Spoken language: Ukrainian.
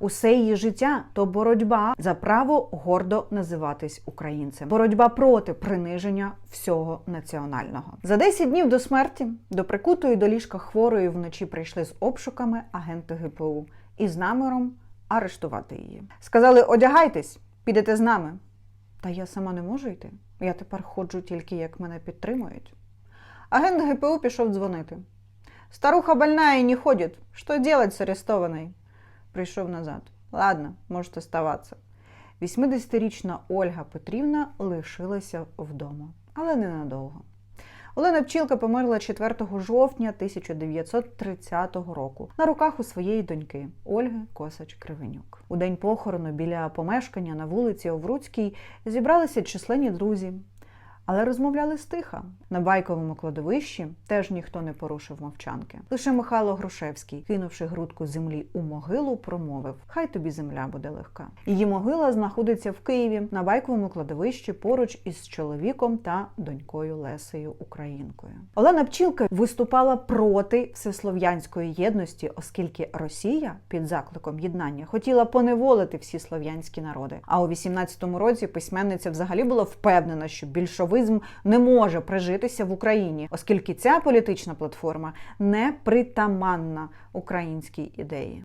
Усе її життя то боротьба за право гордо називатись українцем, боротьба проти приниження всього національного. За 10 днів до смерті до прикутої до ліжка хворої вночі прийшли з обшуками агенти ГПУ і з наміром арештувати її. Сказали: одягайтесь, підете з нами. Та я сама не можу йти. Я тепер ходжу тільки як мене підтримують. Агент ГПУ пішов дзвонити. Старуха больная не ходит. Что делать с арестованной? Прийшов назад. Ладно, можете ставатися. 80-річна Ольга Петрівна лишилася вдома, але ненадовго. Олена Пчілка померла 4 жовтня 1930 року на руках у своєї доньки Ольги Косач Кривенюк. У день похорону біля помешкання на вулиці Овруцькій зібралися численні друзі, але розмовляли стиха. На байковому кладовищі теж ніхто не порушив мовчанки. Лише Михайло Грушевський, кинувши грудку землі у могилу, промовив: Хай тобі земля буде легка. Її могила знаходиться в Києві на байковому кладовищі поруч із чоловіком та донькою Лесею Українкою. Олена Пчілка виступала проти всеслов'янської єдності, оскільки Росія під закликом єднання хотіла поневолити всі слов'янські народи. А у 18-му році письменниця взагалі була впевнена, що більшовизм не може прижитися в Україні, оскільки ця політична платформа не притаманна українській ідеї.